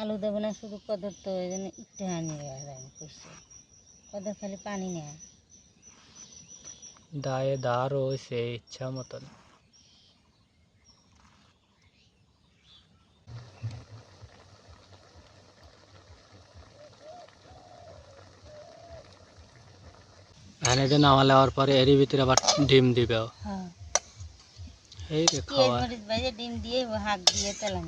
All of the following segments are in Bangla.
আলু দেবো না শুধু কদর তো ওই জন্য একটু হানি করছে। কদর খালি পানি নেয় দায়ে দা রয়েছে ইচ্ছা মতন। এনে নামা লেওয়ার পরে এরই ভিতরে আবার ডিম দিবে। ও। হ্যাঁ। এই রে পেঁয়াজ খাওয়া। মরিচ ভেজে ডিম দিয়ে ও হাঁক দিয়ে তেলাম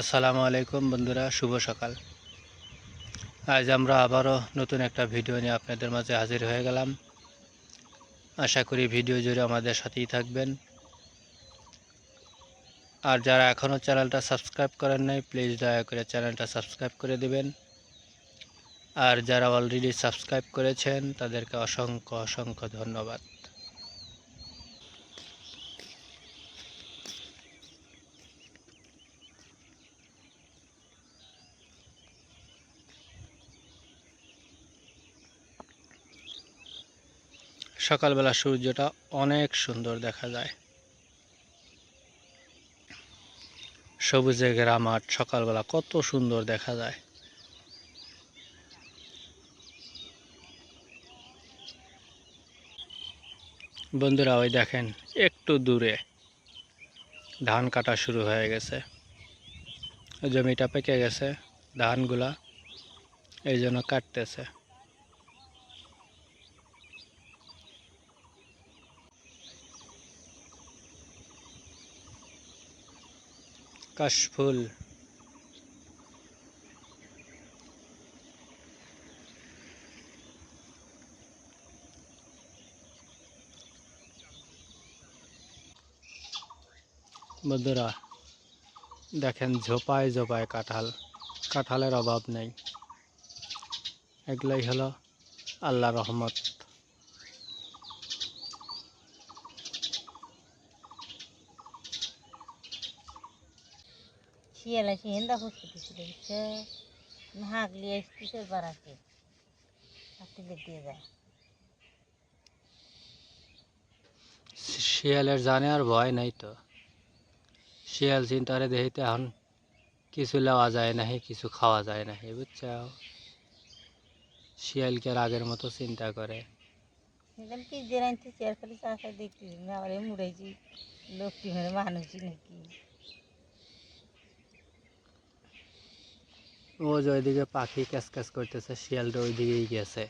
আসসালামু আলাইকুম বন্ধুরা, শুভ সকাল। আজ আমরা আবারও নতুন একটা ভিডিও নিয়ে আপনাদের মাঝে হাজির হয়ে গেলাম। আশা করি ভিডিও জুড়ে আমাদের সাথেই থাকবেন। আর যারা এখনও চ্যানেলটা সাবস্ক্রাইব করেন নাই, প্লিজ দয়া করে চ্যানেলটা সাবস্ক্রাইব করে দিবেন। আর যারা অলরেডি সাবস্ক্রাইব করেছেন, তাদেরকে অসংখ্য অসংখ্য ধন্যবাদ। সকালবেলা সূর্যটা অনেক সুন্দর দেখা যায়। সবুজে ঘেরা মাঠ সকালবেলা কত সুন্দর দেখা যায়। বন্ধুরা, ওই দেখেন, একটু দূরে ধান কাটা শুরু হয়ে গেছে। জমিটা পেকে গেছে, ধানগুলা এই জন্য কাটতেছে। কাশফুল। বন্ধুরা দেখেন ঝোপায় ঝোপায় কাঁঠাল। কাঁঠালের অভাব নেই। এগুলোই হলো আল্লাহ রহমত। এসে হেন্দা ফুসকে দিছিল বুঝছে হাঁক লিয়ে কিসের বাড়াকে হাতিলে দিয়ে যায়। শিয়ালের জানে আর ভয় নাই তো। শিয়াল চিন্তারে দেখিতে এখন কিছু নেওয়া যায় নাহি কিছু খাওয়া যায় নাহি বুঝছ শিয়ালকে আর আগের মতো চিন্তা করে। দেখলাম কি যে রাঁধতে চেয়ার খালি চা খাই দেখতে না আবার মুড়াইছি লোকটি মেরে মানুষই নাকি। ও যে ওইদিকে পাখি ক্যাচ ক্যাচ করতেছে শিয়ালটা ওইদিকেই গেছে।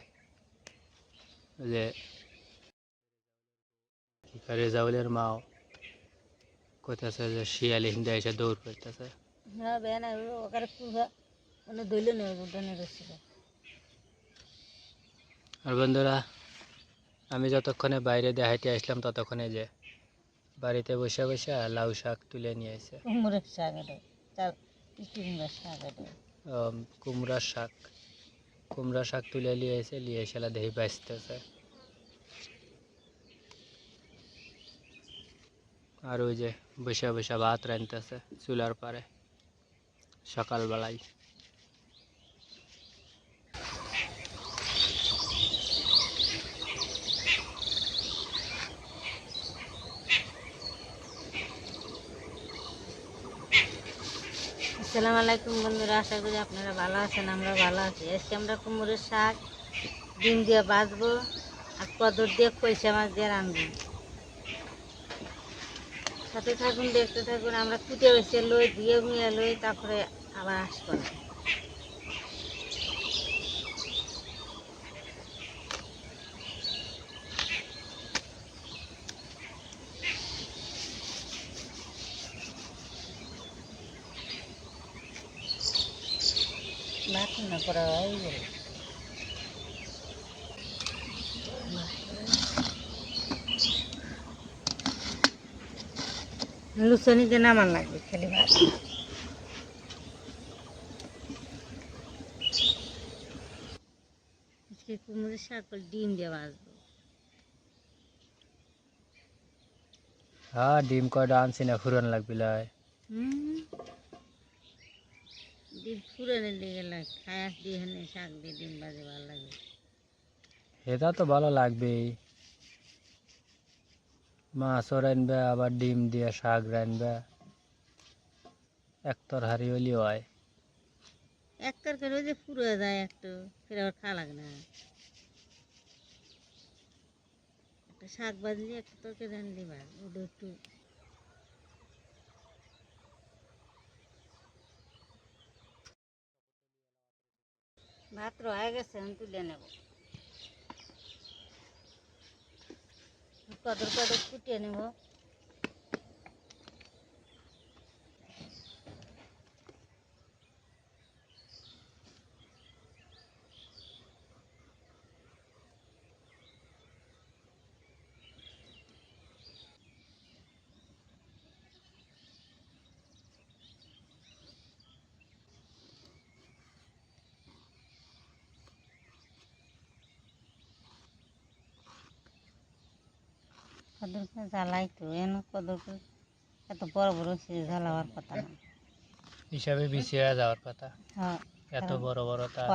যে রেজাউলের মাও কইতেছে যে শিয়াল হিন্দে এসে দৌড় করতেছে। হ্যাঁ মানে দইলে নেই উঠোনে রসিল আর বন্ধুরা আমি যতক্ষণে বাইরে দেখাইতে আসলাম ততক্ষণে যে বাড়িতে বসে বসে লাউ শাক তুলে নিয়ে এসে। কুমড়োর শাক এটা চাল মিষ্টি শাক এটা। উম, কুমড়ার শাক। কুমড়া শাক তুলে নিয়ে এসে নিয়ে এসে দেহি বাঁচতেছে। আর ওই যে বসে বসে ভাত রাঁধতেছে চুলার পারে সকালবেলায়। আসসালামু আলাইকুম বন্ধুরা, আশা করি আপনারা ভালো আছেন, আমরা ভালো আছি। আজকে আমরা কুমড়োর শাক, ডিম দিয়ে বাঁচবো আর কদর দিয়ে কইসা মাছ দিয়ে রাঁধবো। সাথে থাকুন, দেখতে থাকুন, আমরা কুটে বেছে লই দিয়ে গুঁয়ে লই, তারপরে আবার আসব। না ভাত না করা হয়ে গেল লুচনিতে নামান লাগবে খালি ভাত আজকে কুমড়োর শাক করে ডিম দিয়ে ভাজবো হ্যাঁ ডিম কয়টা আনছি না ফুরন লাগবি লাই হুম ডিম ফুরানের লেগে লাগে খায়াস দিয়ে হেনে শাক দিয়ে ডিম ভাজে ভালো লাগে এটা তো ভালো লাগবেই। মাছও রানবে আবার ডিম দিয়ে শাক রানবে এক তরহারি হলি হয়। এক তরকারি ওই যে ফুরে যায় একটু ফের আবার খাওয়া লাগে না। একটা শাক ভাজলি একটা তরকারি রানলি ভাজ ওটা একটু ভাত রয়ে গেছে আমি তুলে নেব। কদর কদর কুটিয়ে নেব। কদর করে জ্বালাই তো এন কদর করে এত বড় বড় সে জ্বালাবার কথা না। হিসাবে বিছিয়ে যাওয়ার কথা। হ্যাঁ এত বড় বড় তা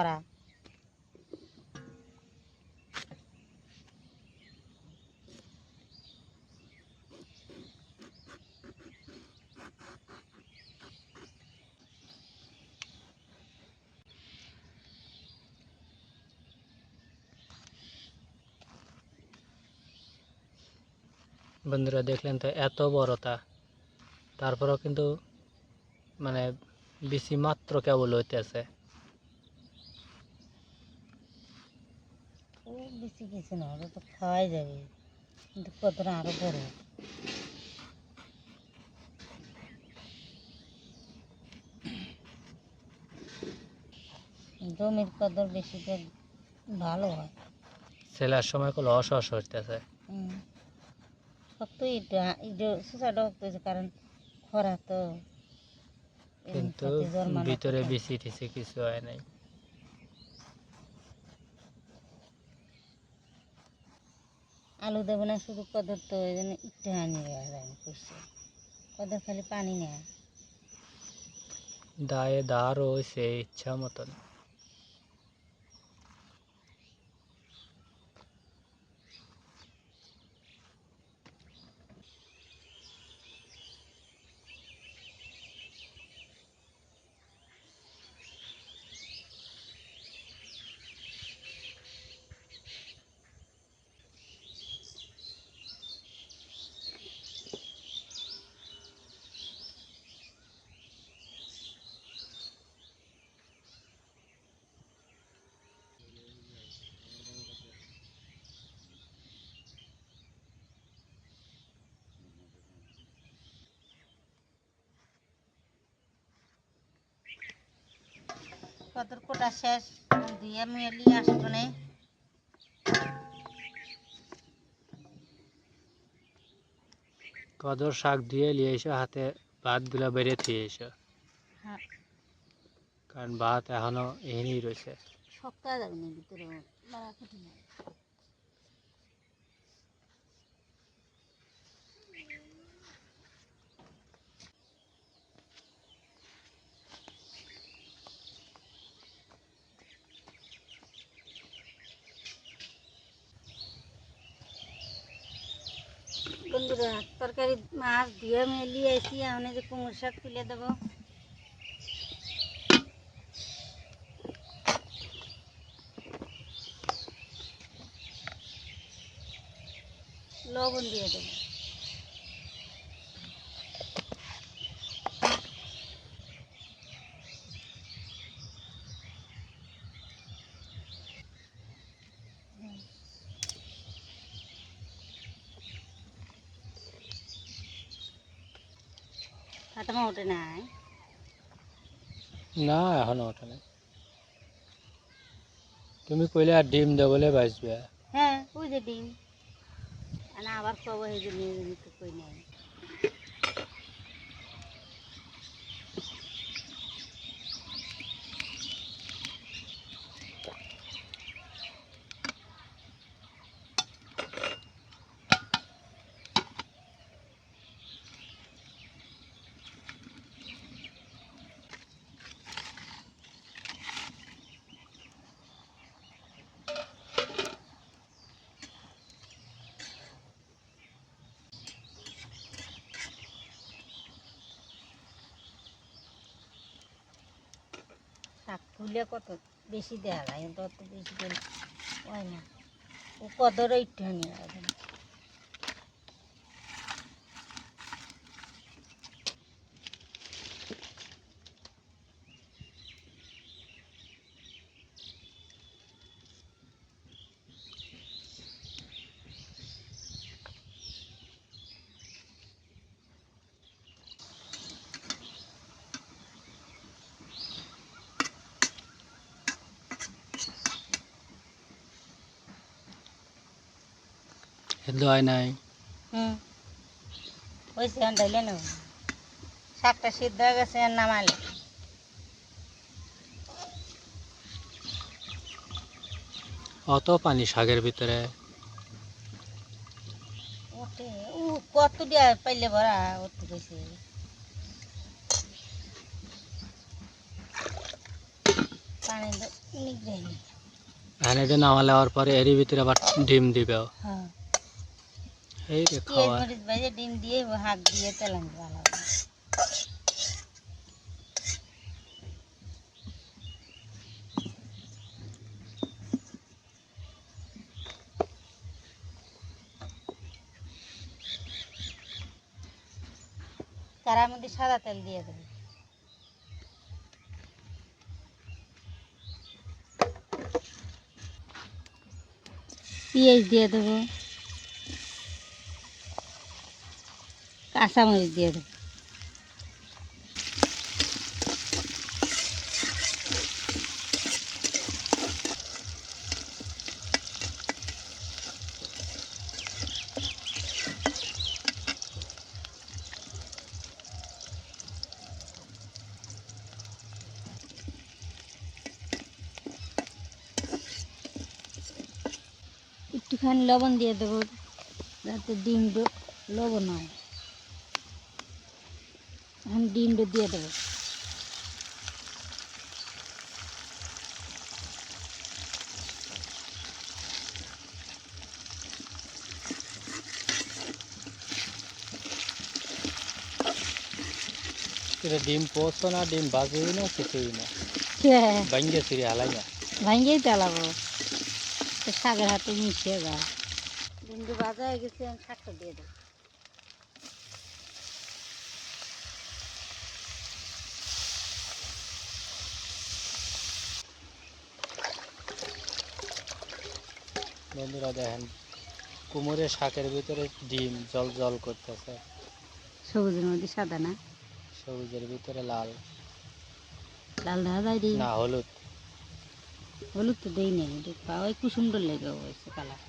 বন্ধুরা দেখলেন তো এত বড় তা তারপরেও কিন্তু মানে বেশি মাত্র কেবল হইতেছে। বেশি কিছু না ওটা তো খাওয়াই যাবে। কিন্তু কতটা আরও বড়। জমির কদর বেশি তো ভালো হয়। ছেলের সময় কোনো অসহস হইতেছে। শক্ত ইটা সুসাটা শক্ত হয়েছে কারণ খরা তো কিন্তু ভিতরে বেশি টিসি কিছু হয় নাই। আলু দেবো না শুধু কদর তো ওই জন্য একটু হানি করছে। কদর খালি পানি নেয়। দায়ে দাঁড় হয়েছে ইচ্ছা মতন। কদর কোটা শেষ। দিয়ে মেলি আসব না কদর শাক দিয়ে নিয়ে এসে হাতে ভাতগুলা বেড়ে থিয়ে এসো কারণ ভাত এখনও এখানেই রয়েছে শক্ত যাবে না ভিতরে বাড়া কঠিন হয়। বন্ধুরা তরকারি মাছ দিয়ে মেলিয়ে এসি আমি যে কুমড়ো শাক তুলে দেবো লবণ দিয়ে দেবো ওঠে নাই। না এখনও ওঠে নাই। তুমি কইলে আর ডিম দেবলে বাঁচবে। হ্যাঁ ওই যে ডিম। আবার কব এই যে নিয়ে কই নাই। খুলে কত বেশি দেওয়া যায় অত বেশি দিন হয় না। ও কদরও একটুখানি হবে সেদ্ধ হয় নাই। হুম। ওই সে ডাইলে নেব শাকটা সিদ্ধ হয়ে গেছে নামালে অত পানি শাকের ভিতরে। ও কত দিয়া পাইলে ভরা ওঠে কইছে। পানি নামালে হওয়ার পরে এরই ভিতরে আবার ডিম দিবে হ্যাঁ। এই রে পেঁয়াজ খাওয়া মরিচ ভেজে ডিম দিয়ে ও হাত দিয়ে তেলান ভালো হবে। তারার মধ্যে সাদা তেল দিয়ে দেবে পেঁয়াজ দিয়ে দেবো কাঁচামরিচ দিয়ে দেবো একটুখানি লবণ দিয়ে দেবো যাতে ডিমটা লবণ হয়। ডিমটা দিয়ে দেবো। এটা ডিম পোস্ত না ডিম বাজেই না কিছুই না। ভাঙ্গে সিরি হালাই না। ভাঙ্গেই তেলাবো শাকের হাতে মিশিয়ে গা ডিমটা ভাজা হয়ে গেছে আমি শাকটা দিয়ে দেবো। বন্ধুরা দেখেন কুমোরের শাকের ভিতরে ডিম জল জল করতেছে। সবুজের মধ্যে সাদা না? সবুজের ভিতরে লাল। লাল দেখা যায় ডিম? না হলুদ। হলুদ তো দেই নাই পাওয়াই খুব সুন্দর লেগে হয়েছে কালার।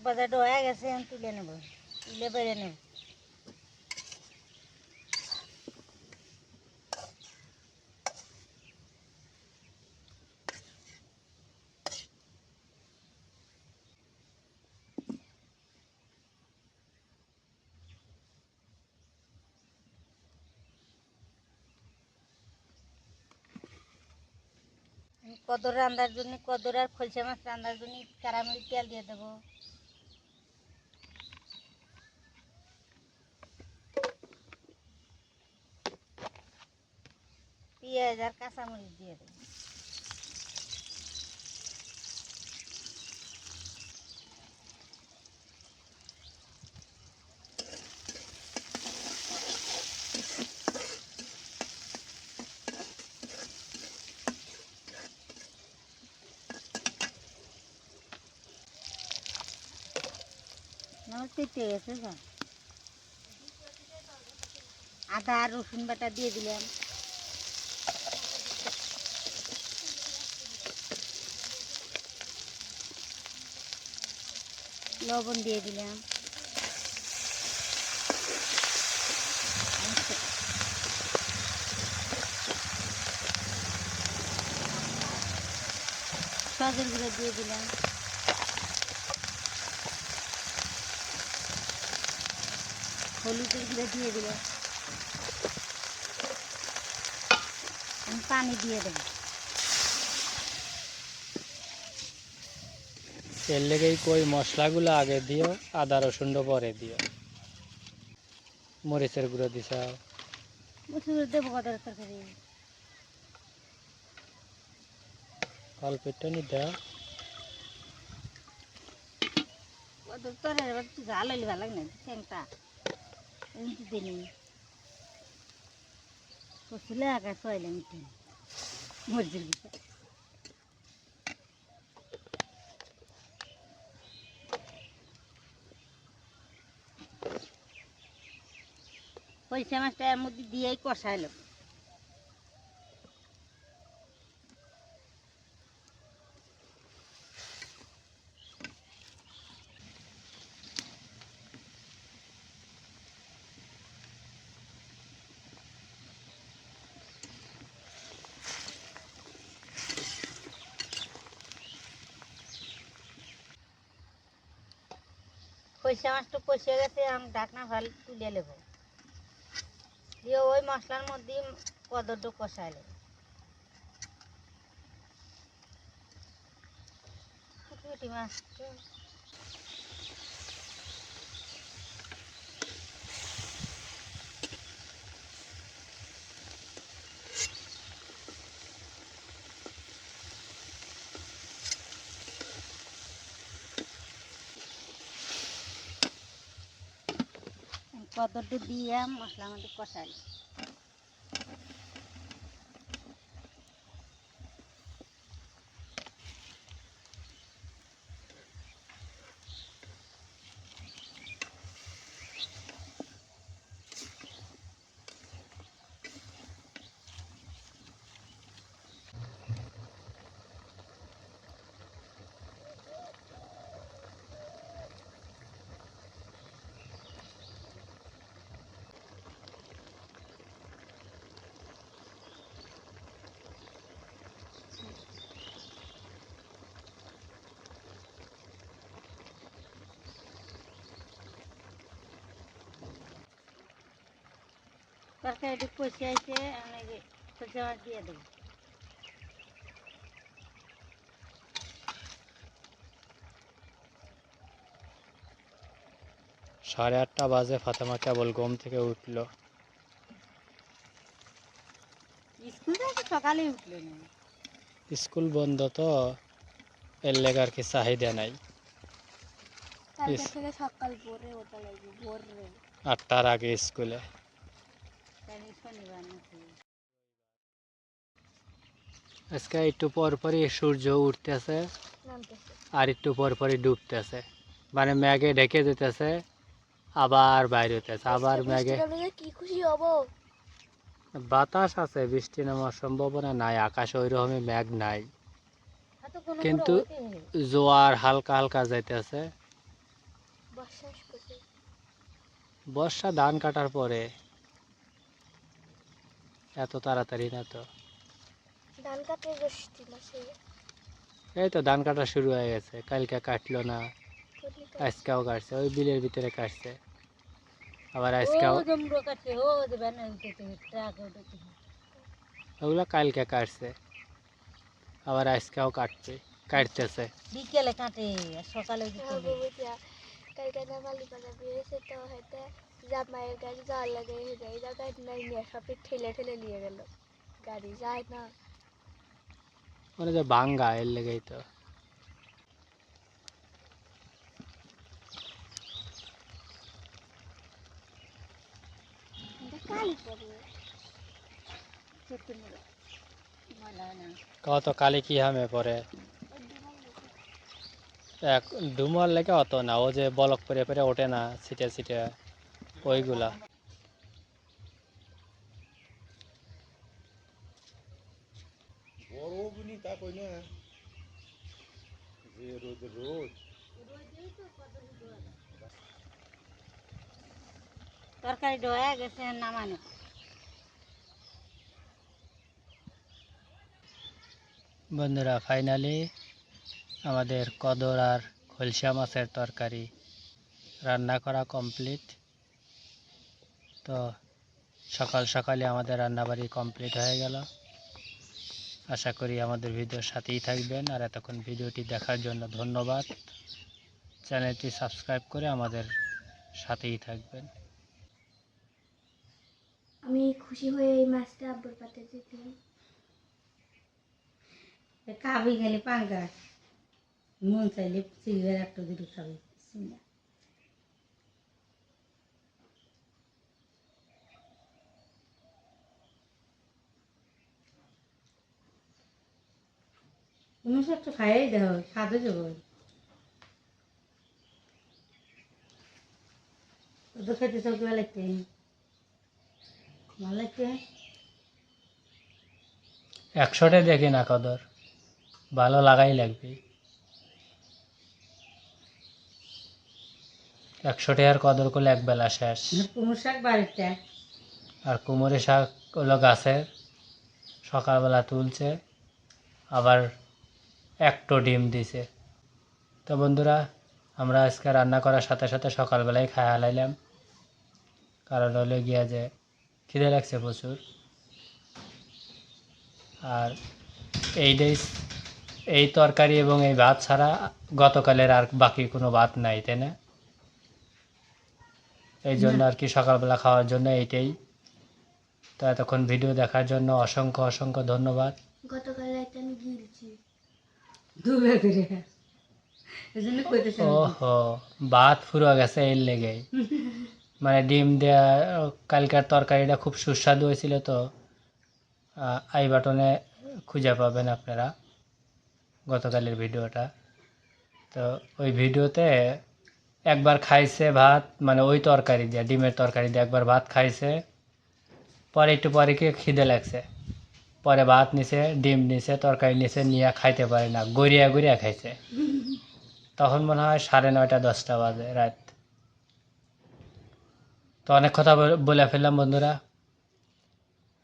শাক বাজারটা হয়ে গেছে, এখন তুলে নেব। তুলে বেড়ে নেব। কদর রান্নার জন্য, কদর আর খলসা মাছ রান্নার জন্য কারামরি তেল দিয়ে দেবো। পেঁয়াজ আর কাঁচামরিচ দিয়ে দেবো। নমস্তে গেছে আদা রসুন বাটা দিয়ে দিলাম। লবণ দিয়ে দিলাম। সজের গুঁড়ো দিয়ে দিলাম। হলুদের গুঁড়ো দিয়ে দিলাম। পানি দিয়ে দেবো। এর লেগেই কই মশলাগুলো আগে দিও আদা রসুনটা পরে দিও। মরিচের গুঁড়ো দিছ মুসুর দেবো কত তরকারি অল্প একটু নি দাও কত তরকারি এবার একটু ঝাল হইলে ভালো লাগে না দিনি মিটে মরিচের গুঁড়ো। পয়সা মাছটা এর মধ্যে দিয়েই কষাইলো। পয়সা মাছটা কষে গেছে, আমি ঢাকনা ভালো তুলে নেব। দিয়ে ওই মশলার মধ্যে কদরটা কষাইলে কুটি মাছ কদরটা দিয়ে মশলার মধ্যে কষে অনেকে মাছ দিয়ে দেবো। সাড়ে আটটা বাজে ফাতেমা কেবল ঘুম থেকে উঠল। স্কুল সকালে উঠল স্কুল বন্ধ তো এর লেগে আর কি চাহিদা নাই। সকাল ভোরে লাগবে ভোরে আটটার আগে স্কুলে। তাই শনিবার নাকি? আজকে একটু পর পরই সূর্য উঠতেছে আর একটু পর পরই ডুবতেছে। মানে ম্যাগে ঢেকে যেতেছে আবার বাইরে হইতেছে আবার ম্যাগে কি খুশি হব? বাতাস আছে বৃষ্টি নামার সম্ভাবনা নাই আকাশে ওই রকমই ম্যাগ নাই কিন্তু। জোয়ার হালকা হালকা যাইতেছে। বর্ষা ধান কাটার পরে এত তাড়াতাড়ি না তো। ধান কাটে জ্যৈষ্ঠী মাসে এই তো ধান কাটা শুরু হয়ে গেছে কালকে কাটলো না আজকেও কাটছে ওই বিলের ভিতরে কাটছে। আবার আজকেও ও জমরো কাটছে ও দেবে না উঠেছে ট্রাক উঠেছে। ওগুলো কালকে কাটছে আবার আজকেও কাটছে কাটতেছে। বিকেলে কাটে সকালে হ্যাঁ। কালকে তো হয়তো জামাইয়ের গাড়ি যাওয়ার লাগে এই জায়গায় নাই নিয়ে সবই ঠেলে ঠেলে নিয়ে গেল। গাড়ি যায় না। মানে যে বাঙ্গা এর লেগেই তো। কত কালি কি হামে পরে এক ডুমার লেগে অত না ও যে বলক পরে পরে ওঠে না ছিটে ছিটে। ওইগুলা। তরকারি ডয়া গেছে নামানো। বন্ধুরা ফাইনালি আমাদের কদর আর খলসা মাছের তরকারি রান্না করা কমপ্লিট তো সকাল সকালে আমাদের রান্নাবাড়ি কমপ্লিট হয়ে গেল। আশা করি আমাদের ভিডিওর সাথেই থাকবেন। আর এতক্ষণ ভিডিওটি দেখার জন্য ধন্যবাদ। চ্যানেলটি সাবস্ক্রাইব করে আমাদের সাথেই থাকবেন। আমি খুশি হয়ে এই মাছটা আব্বুর পাতে দিতাম খাবি গেলে পাঙ্গা মন চাইলে একটা দুটো খাবি। তুমি একটু খাইয়াই দেও খাদে যাব তো খেতে সব ভালো লাগতে ভালো লাগতে একশোটা দেখি না কদর। ভালো লাগাই লাগবে। একশো টাকার কদর করলে এক বেলা শেষ। কুমুর শাক বাড়িতে। আর কুমোরে শাক হলো গাছের। সকালবেলা তুলছে আবার একটো ডিম দিছে। তো বন্ধুরা আমরা আজকে রান্না করার সাথে সাথে সকালবেলায় খাওয়া লাইলাম কারণ হলো গিয়া যে খিদে লাগছে প্রচুর। আর এইটাই এই তরকারি এবং এই ভাত ছাড়া গতকালের আর বাকি কোনো ভাত নাই তাই না? এই জন্য আর কি সকালবেলা খাওয়ার জন্য এইটাই। তো এতক্ষণ ভিডিও দেখার জন্য অসংখ্য অসংখ্য ধন্যবাদ। গতকাল আমি গিলছি ভাত ফুরো গেছে এর লেগে। মানে ডিম দেয়া, কালকার তরকারিটা খুব সুস্বাদু হয়েছিল তো। আই বাটনে খুঁজে পাবেন আপনারা গতকালের ভিডিওটা। তো ওই ভিডিওতে একবার খাইছে ভাত মানে ওই তরকারি দিয়ে, ডিমের তরকারি দিয়ে একবার ভাত খাইছে। পরে একটু পরে কি খিদে লাগছে। পরে ভাত নিছে, ডিম নিছে, তরকারি নিছে, নিয়ে খাইতে পারে না, গড়িয়া গড়িয়া খাইছে। তখন মনে হয় সাড়ে নয়টা, দশটা বাজে রাত। তো অনেক কথা বল- ফেললাম বন্ধুরা।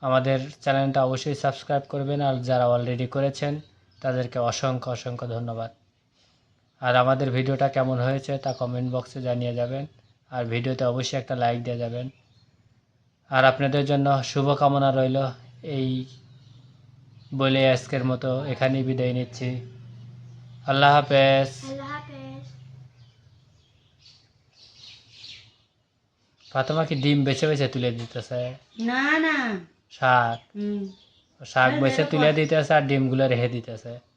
আমাদের চ্যানেলটা অবশ্যই সাবস্ক্রাইব করবেন, আর যারা অলরেডি করেছেন, তাদেরকে অসংখ্য অসংখ্য ধন্যবাদ। আর আমাদের ভিডিওটা কেমন হয়েছে তা কমেন্ট বক্সে জানিয়ে যাবেন, আর ভিডিওতে অবশ্যই একটা লাইক দিয়ে যাবেন। আর আপনাদের জন্য শুভকামনা রইল এই বলে আজকের মতো এখানেই বিদায় নিচ্ছি। আল্লাহ হাফেজ। আল্লাহ ফাতেমা কি ডিম বেছে বেছে তুলে দিতেছে? না না। শাক। শাক বেছে তুলে দিতেছে আর ডিমগুলো রেখে দিতেছে।